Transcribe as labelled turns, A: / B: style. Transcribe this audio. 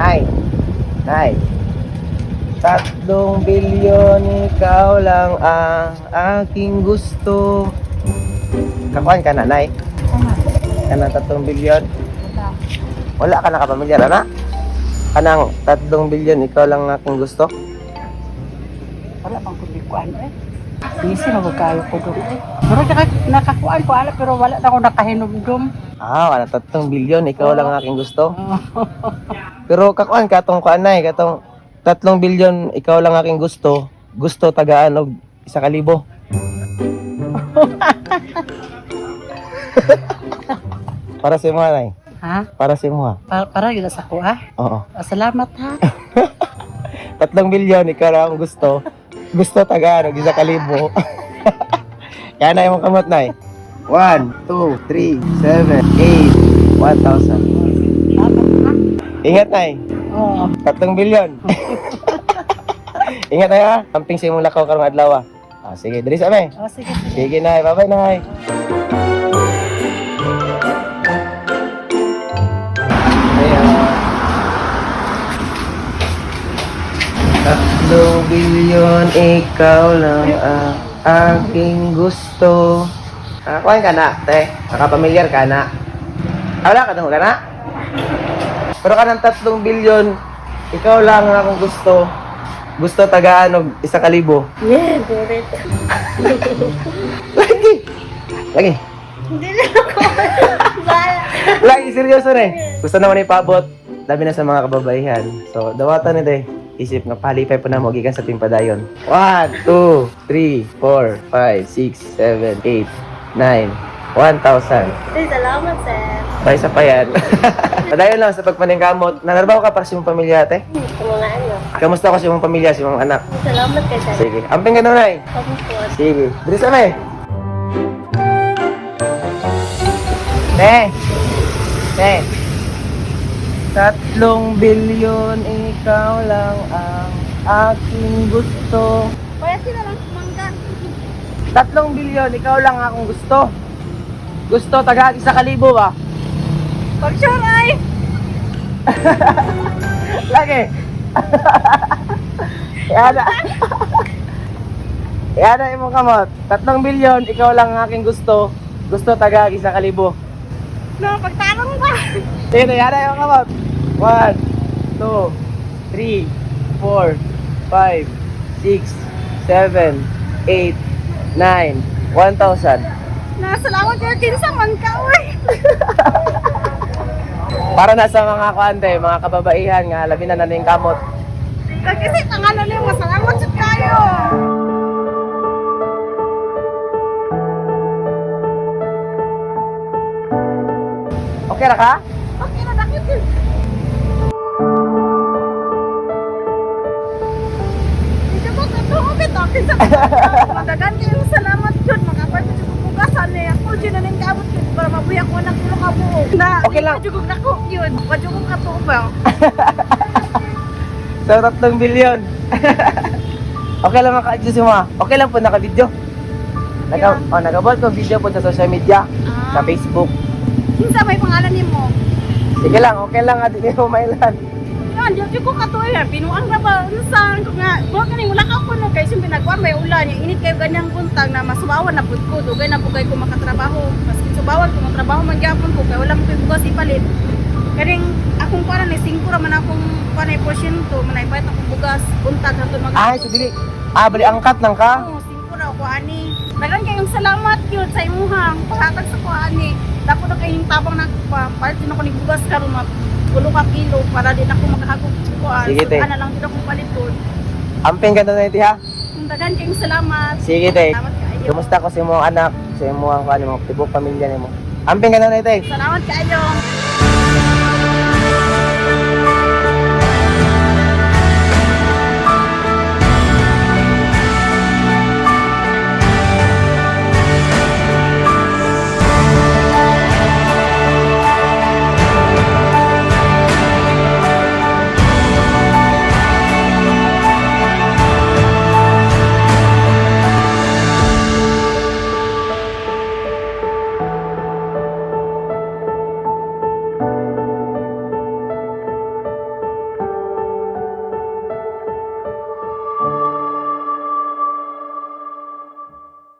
A: Nay. Nay. Tatlong bilyon, ikaw lang ang aking gusto. Kakuan ka na, Nay? Kanang tatlong bilyon? Wala ka na kapamilyar, ana? Kanang tatlong bilyon, ikaw lang ang aking gusto?
B: Wala bang kumikuan eh. Busy na kayo ko doon eh. Pero naka, nakakuan ko ala pero wala na ako nakahinumdum.
A: Ah, wala tatlong bilyon, ikaw lang ang aking gusto. Pero kakuan ka tong kuan nay, katong tatlong bilyon, ikaw lang aking gusto. Gusto tagaan og isa ka libo. Para sa mo nay.
B: ha?
A: Para sa mo.
B: Para, para yun sa ko ha?
A: Oo.
B: Ah, Salamat ha.
A: Tatlong bilyon, ikaw lang ang gusto. Gusto tagaan og isa ka libo. Kaya na yung kamot nay. 1, 2, 3, 7, 8, 1,000. Ingat nay.
B: Oo.
A: Tatlong bilyon. Ingat tayo ha. Camping sa imong lakaw karong adlaw. ah. Ah, sige, dali sa amin.
B: Oh, sige, sige.
A: Sige na, bye-bye na. Tatlong bilyon, ikaw lang ang aking gusto. Nakakuha ka na, te. Nakapamilyar ka na. Ah, wala ka na, ka na? Pero ka ng tatlong bilyon, ikaw lang ang akong gusto. Gusto tagaan og isa kalibo.
C: Yeah, burit.
A: Lagi. Lagi.
C: Hindi na ako. Bala.
A: Lagi, seryoso na eh. Gusto naman ipabot. Labi na sa mga kababaihan. So, dawatan nito eh. Isip nga, palipay pa na mo, gikan sa timpadayon. 1, 2, 3, 4, 5, 6, 7, 8, 9, 1,000.
C: Ay, salamat, sir.
A: Bye sa payan. Padayon lang sa pagpaningkamot. Nanarbaho ka para sa imong pamilya, ate?
C: Ito mga ano.
A: Kamusta ko sa imong pamilya, sa imong anak?
C: Salamat kay sir.
A: Sige. Amping ka na, Nay.
C: Pagpupot.
A: Sige. Dili sa may. Ne. Ne. Tatlong bilyon, ikaw lang ang aking gusto.
C: Kaya sila lang sumangga.
A: Tatlong bilyon, ikaw lang ang akong gusto. Gusto, taga sa kalibo ba?
C: Pag sure ay.
A: Lagi. Yana. Yana imong kamot. Tatlong bilyon, ikaw lang ang aking gusto. Gusto taga sa kalibo.
C: No, pagtanong ba?
A: Sige, yana yung kamot. One, two, three, four, five, six, seven, eight, nine, one thousand.
C: Nasalamat kay kinsa man ka, uy.
A: Para na sa mga kuante, mga kababaihan nga, labi na naning kamot.
C: Kasi tanganan niyo, masalamat sa kayo.
A: Okay na ka?
C: Okay na, dakit yun. Hindi mo totoo, bitaw. Kinsa man ka. Madagan kayong salamat yun. Makaparte sa bugasan eh. Ako, dyan na nang kaabot yun. Para mabuyak ko ng tulong ka buo. Na,
A: Okay lang.
C: Majugog na ko yun. Majugog ka to ba?
A: Sa tatlong bilyon. okay lang maka-adjust mo. ah. Okay lang po naka-video. Naka, oh, nag-upload ko video po sa social media, sa
C: Ah.
A: Facebook.
C: Kinsa may pangalan ni mo?
A: Sige lang, okay lang at hindi mo mailan.
C: Yan, di ko ka to eh. Binuang na ba? Saan ko nga? Huwag ka ning wala ka ko no. Kaya siyempre nagkuhan may ulan. Yung init kayo ganyang buntag na masubawan na pud ko. Dugay na po kayo ko makatrabaho. Mas subawan ko matrabaho man gyapon ko. Kaya wala mo kayo bugas ipalit. Karing akong kuha na singko raman akong kuha na porsyento. Manay bayat akong bugas. Buntag na mag
A: Ay, so dili. Ah, bali angkat lang ka.
C: Oo, singko raw ko ani. Dagan kayong salamat yun sa imuhang paghatag sa ko ani. Dapat na kayong tabang na pa. Parte na ko ni bugas karon ulo ka kilo para din ako makahagog kuan.
A: Sige, te.
C: Ana lang din ako paliton.
A: Amping ka na iti ha.
C: Dagan kayong salamat.
A: Sige te.
C: Salamat kayo.
A: Kumusta ko sa imong anak, sa imong ano mo, tibok pamilya nimo. Amping ka na ite.
C: Salamat kayo.